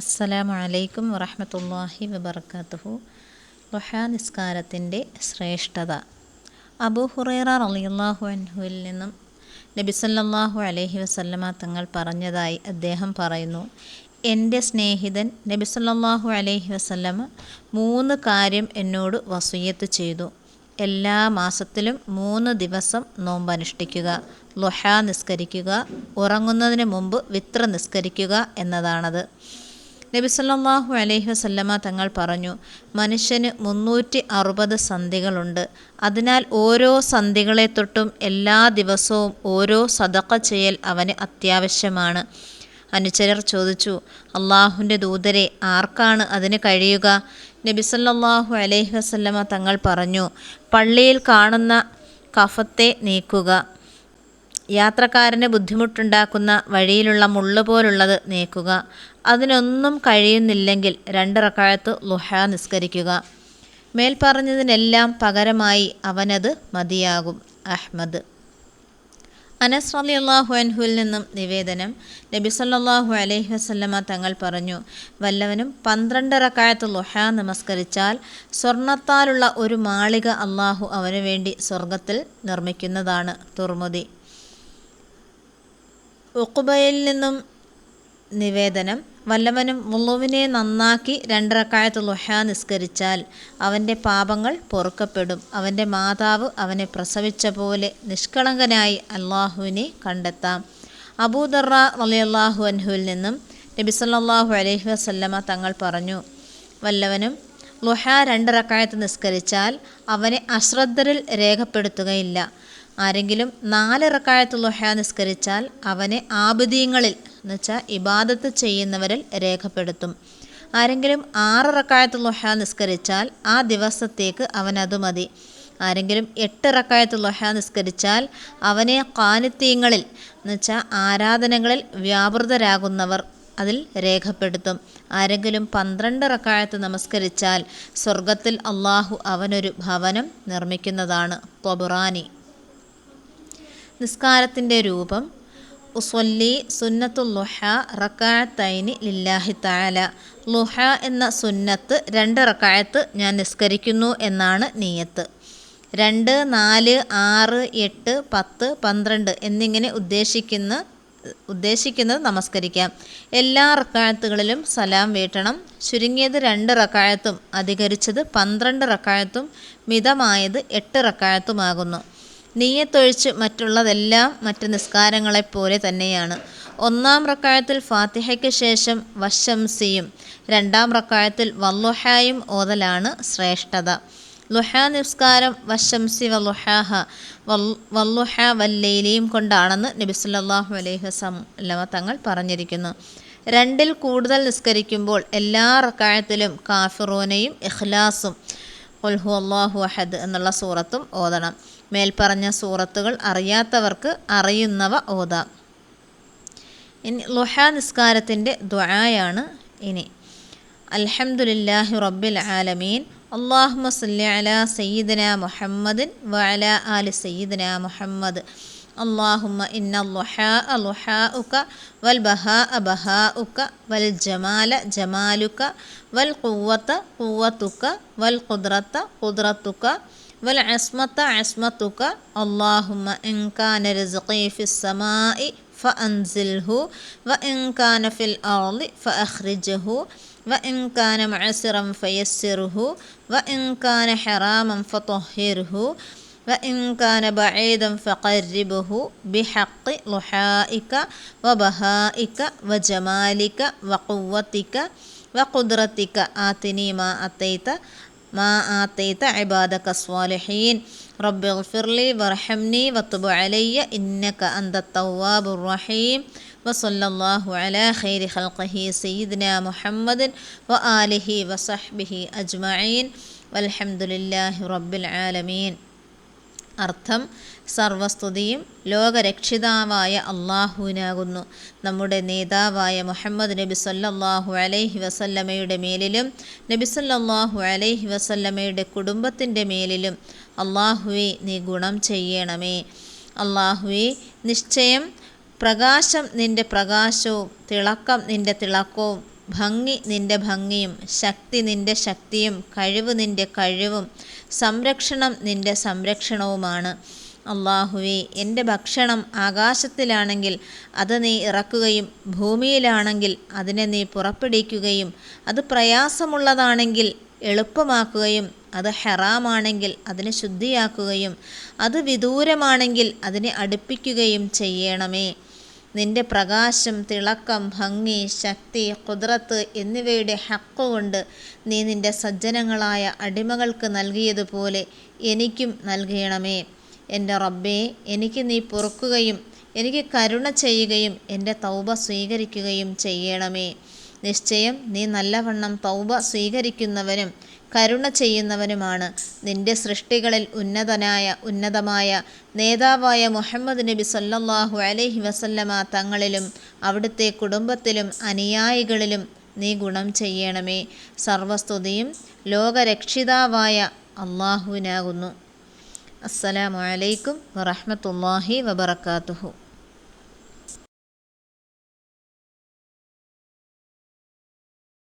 അസ്സലാമു അലൈക്കും വറഹമത്തല്ലാഹി വബർക്കാത്തുഹു ലുഹാ നിസ്കാരത്തിന്റെ ശ്രേഷ്ഠത. അബു ഹുറൈറ റളിയല്ലാഹു അൻഹുവിൽ നിന്നും നബി സല്ലല്ലാഹു അലൈഹി വസല്ലമ തങ്ങൾ പറഞ്ഞതായി അദ്ദേഹം പറയുന്നു. എന്റെ സ്നേഹിതൻ നബി സല്ലല്ലാഹു അലൈഹി വസല്ലമ മൂന്ന് കാര്യം എന്നോട് വസൂയത്ത് ചെയ്തു. എല്ലാ മാസത്തിലും മൂന്ന് ദിവസം നോമ്പനുഷ്ഠിക്കുക ലുഹ നിസ്കരിക്കുക ഉറങ്ങുന്നതിന് മുമ്പ് വിത്ര നിസ്കരിക്കുക എന്നതാണത്. നബി സല്ലല്ലാഹു അലൈഹി വസല്ലമ തങ്ങൾ പറഞ്ഞു മനുഷ്യന് മുന്നൂറ്റി അറുപത് സന്ധികളുണ്ട്. അതിനാൽ ഓരോ സന്ധികളെ തൊട്ടും എല്ലാ ദിവസവും ഓരോ സദക്ക ചെയ്യൽ അവന് അത്യാവശ്യമാണ്. അനുചരർ ചോദിച്ചു അള്ളാഹുവിന്റെ ദൂതരെ ആർക്കാണ് അതിന് കഴിയുക? നബിസല്ലാഹു അലൈഹി വസല്ലമ തങ്ങൾ പറഞ്ഞു പള്ളിയിൽ കാണുന്ന കഫത്തെ നീക്കുക. യാത്രക്കാരന് ബുദ്ധിമുട്ടുണ്ടാക്കുന്ന വഴിയിലുള്ള മുള്ളു പോലുള്ളത് നീക്കുക. അതിനൊന്നും കഴിയുന്നില്ലെങ്കിൽ രണ്ട് റക്കായത്ത് ലുഹ നിസ്കരിക്കുക. മേൽപ്പറഞ്ഞതിനെല്ലാം പകരമായി അവനത് മതിയാകും. അഹ്മദ്. അനസ് അലി അള്ളാഹു അൻഹുവിൽ നിന്നും നിവേദനം നബി സല്ലാഹു അലൈഹി വസല്ലമ തങ്ങൾ പറഞ്ഞു വല്ലവനും പന്ത്രണ്ട് റക്കായത്ത് ലുഹ നമസ്കരിച്ചാൽ സ്വർണത്താലുള്ള ഒരു മാളിക അള്ളാഹു അവനു വേണ്ടി സ്വർഗത്തിൽ നിർമ്മിക്കുന്നതാണ്. തുർമുദി. ഉക്കുബയിൽ നിന്നും നിവേദനം വല്ലവനും മുള്ളുവിനെ നന്നാക്കി രണ്ടറക്കായത്ത് ലുഹ നിസ്കരിച്ചാൽ അവന്റെ പാപങ്ങൾ പൊറുക്കപ്പെടും. അവന്റെ മാതാവ് അവനെ പ്രസവിച്ച പോലെ നിഷ്കളങ്കനായി അള്ളാഹുവിനെ കണ്ടെത്താം. അബൂദറ റളിയല്ലാഹു അൻഹുവിൽ നിന്നും നബി സല്ലല്ലാഹു അലൈഹി വസല്ലമ തങ്ങൾ പറഞ്ഞു വല്ലവനും ലുഹ രണ്ടറക്കായത്ത് നിസ്കരിച്ചാൽ അവനെ അശ്രദ്ധരിൽ രേഖപ്പെടുത്തുകയില്ല. ആരെങ്കിലും നാല് റക്കായത്ത് ലുഹ നിസ്കരിച്ചാൽ അവനെ ആബുദീങ്ങളിൽ എന്നുവെച്ചാൽ ഇബാദത്ത് ചെയ്യുന്നവരിൽ രേഖപ്പെടുത്തും. ആരെങ്കിലും ആറ് റക്കായത്ത് ലുഹ നിസ്കരിച്ചാൽ ആ ദിവസത്തേക്ക് അവനത് മതി. ആരെങ്കിലും എട്ട് റക്കായത്ത് ലുഹ നിസ്കരിച്ചാൽ അവനെ കാനിത്യങ്ങളിൽ എന്നുവെച്ചാൽ ആരാധനകളിൽ വ്യാപൃതരാകുന്നവർ അതിൽ രേഖപ്പെടുത്തും. ആരെങ്കിലും പന്ത്രണ്ട് റക്കായത്ത് നമസ്കരിച്ചാൽ സ്വർഗത്തിൽ അള്ളാഹു അവനൊരു ഭവനം നിർമ്മിക്കുന്നതാണ് തൊബുറാനി. നിസ്കാരത്തിന്റെ രൂപം. ഉസ്വല്ലി സുന്നത്തുൽ ലുഹ റക്കായത്തൈനി ലില്ലാഹി താല ലുഹ എന്ന സുന്നത്ത് രണ്ട് റക്കായത്ത് ഞാൻ നിസ്കരിക്കുന്നു എന്നാണ് നീയത്ത്. രണ്ട് നാല് ആറ് എട്ട് പത്ത് പന്ത്രണ്ട് എന്നിങ്ങനെ ഉദ്ദേശിക്കുന്ന ഉദ്ദേശിക്കുന്നത് നമസ്കരിക്കാം. എല്ലാ റക്കായത്തുകളിലും സലാം വീട്ടണം. ചുരുങ്ങിയത് രണ്ട് റക്കായത്തും അധികരിച്ചത് പന്ത്രണ്ട് റക്കായത്തും മിതമായത് എട്ട് റക്കായത്തുമാകുന്നു നീയത്തൊഴിച്ച് മറ്റുള്ളതെല്ലാം മറ്റ് നിസ്കാരങ്ങളെപ്പോലെ തന്നെയാണ്. ഒന്നാം റക്കായത്തിൽ ഫാത്തിഹയ്ക്ക് ശേഷം വശംസിയും രണ്ടാം റക്കായത്തിൽ വല്ലുഹായും ഓതലാണ് ശ്രേഷ്ഠത. ലുഹ നിസ്കാരം വശംസി വല്ലുഹാഹ വല്ലുഹ വല്ലയിലെയും കൊണ്ടാണെന്ന് നബി സല്ലല്ലാഹു അലൈഹി വസ്ലമ തങ്ങൾ പറഞ്ഞിരിക്കുന്നു. രണ്ടിൽ കൂടുതൽ നിസ്കരിക്കുമ്പോൾ എല്ലാ റക്കായത്തിലും കാഫിറൂനയും ഇഖ്ലാസും ഉൽഹു അള്ളാഹു അഹദ് എന്നുള്ള സൂറത്തും ഓതണം. മേൽപ്പറഞ്ഞ സൂറത്തുകൾ അറിയാത്തവർക്ക് അറിയുന്നവ ഓതാം ഇനി ലുഹ നിസ്കാരത്തിൻ്റെ ദ്വായാണ് ഇനി അൽഹംദുലില്ലാഹി റബ്ബിൽ ആലമീൻ അള്ളാഹുമ സല്ലി അലാ സയ്യിദന മുഹമ്മദിൻ വഅല ആലി സയ്യിദന മുഹമ്മദ് اللهم إن الضحاء ضحاؤك والبهاء بهاؤك والجمال جمالك والقوة قوتك والقدرة قدرتك والعصمة عصمتك اللهم إن كان رزقي في السماء فأنزله وإن كان في الأرض فأخرجه وإن كان معسرا فيسره وإن كان حراما فطهره وإن كان بعيدا فقربه بحق لحائك وبهائك وجمالك وقوتك وقدرتك آتني ما أتيت ما آتيت عبادك الصالحين. رب اغفر لي وارحمني وتب علي إنك أنت التواب الرحيم. وصلى الله على خير خلقه سيدنا محمد وآله وصحبه أجمعين. والحمد لله رب العالمين. അർത്ഥം സർവസ്തുതിയും ലോകരക്ഷിതാവായ അള്ളാഹുവിനാകുന്നു. നമ്മുടെ നേതാവായ മുഹമ്മദ് നബി സല്ലാഹു അലൈഹി വസല്ലമയുടെ മേലിലും നബി സല്ലാഹു അലൈഹി വസല്ലമയുടെ കുടുംബത്തിന്റെ മേലിലും അള്ളാഹുവെ നീ ഗുണം ചെയ്യണമേ. അള്ളാഹുവെ നിശ്ചയം പ്രകാശം നിന്റെ പ്രകാശവും തിളക്കം നിന്റെ തിളക്കവും ഭംഗി നിന്റെ ഭംഗിയും ശക്തി നിന്റെ ശക്തിയും കഴിവ് നിന്റെ കഴിവും സംരക്ഷണം നിന്റെ സംരക്ഷണവുമാണ്. അള്ളാഹുവെ എന്റെ ഭക്ഷണം ആകാശത്തിലാണെങ്കിൽ അത് നീ ഇറക്കുകയും ഭൂമിയിലാണെങ്കിൽ അതിനെ നീ പുറപ്പെടുവിക്കുകയും അത് പ്രയാസമുള്ളതാണെങ്കിൽ എളുപ്പമാക്കുകയും അത് ഹെറാമാണെങ്കിൽ അതിനെ ശുദ്ധിയാക്കുകയും അത് വിദൂരമാണെങ്കിൽ അതിനെ അടുപ്പിക്കുകയും ചെയ്യണമേ. നിന്റെ പ്രകാശം തിളക്കം ഭംഗി ശക്തി കുതിരത്ത് എന്നിവയുടെ ഹക്കുകൊണ്ട് നീ നിന്റെ സജ്ജനങ്ങളായ അടിമകൾക്ക് നൽകിയതുപോലെ എനിക്കും നൽകണമേ. എന്റെ റബ്ബേ എനിക്ക് നീ പൊറുക്കുകയും എനിക്ക് കരുണ ചെയ്യുകയും എന്റെ തൗബ സ്വീകരിക്കുകയും ചെയ്യണമേ. നിശ്ചയം നീ നല്ലവണ്ണം തൗബ സ്വീകരിക്കുന്നവനും കരുണ ചെയ്യുന്നവനുമാണ്. നിന്റെ സൃഷ്ടികളിൽ ഉന്നതനായ ഉന്നതമായ നേതാവായ മുഹമ്മദ് നബി സല്ലാഹു അലൈഹി വസല്ലമ തങ്ങളിലും അവിടുത്തെ കുടുംബത്തിലും അനുയായികളിലും നീ ഗുണം ചെയ്യണമേ. സർവസ്തുതിയും ലോകരക്ഷിതാവായ അള്ളാഹുവിനാകുന്നു അസ്സലാമു അലൈക്കും വറഹ്മത്തുള്ളാഹി വബറകാതുഹു.